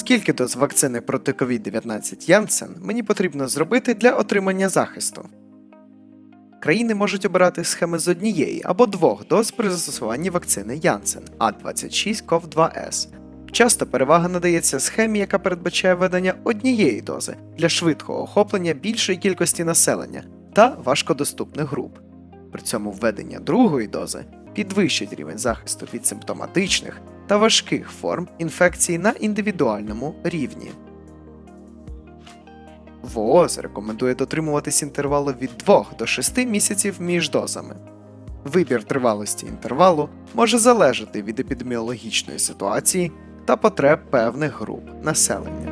Скільки доз вакцини проти COVID-19 Janssen мені потрібно зробити для отримання захисту? Країни можуть обирати схеми з однієї або двох доз при застосуванні вакцини Janssen А26CoV2S. Часто перевага надається схемі, яка передбачає ведення однієї дози для швидкого охоплення більшої кількості населення та важкодоступних груп. При цьому введення другої дози підвищить рівень захисту від симптоматичних та важких форм інфекції на індивідуальному рівні. ВООЗ рекомендує дотримуватись інтервалу від 2 до 6 місяців між дозами. Вибір тривалості інтервалу може залежати від епідеміологічної ситуації та потреб певних груп населення.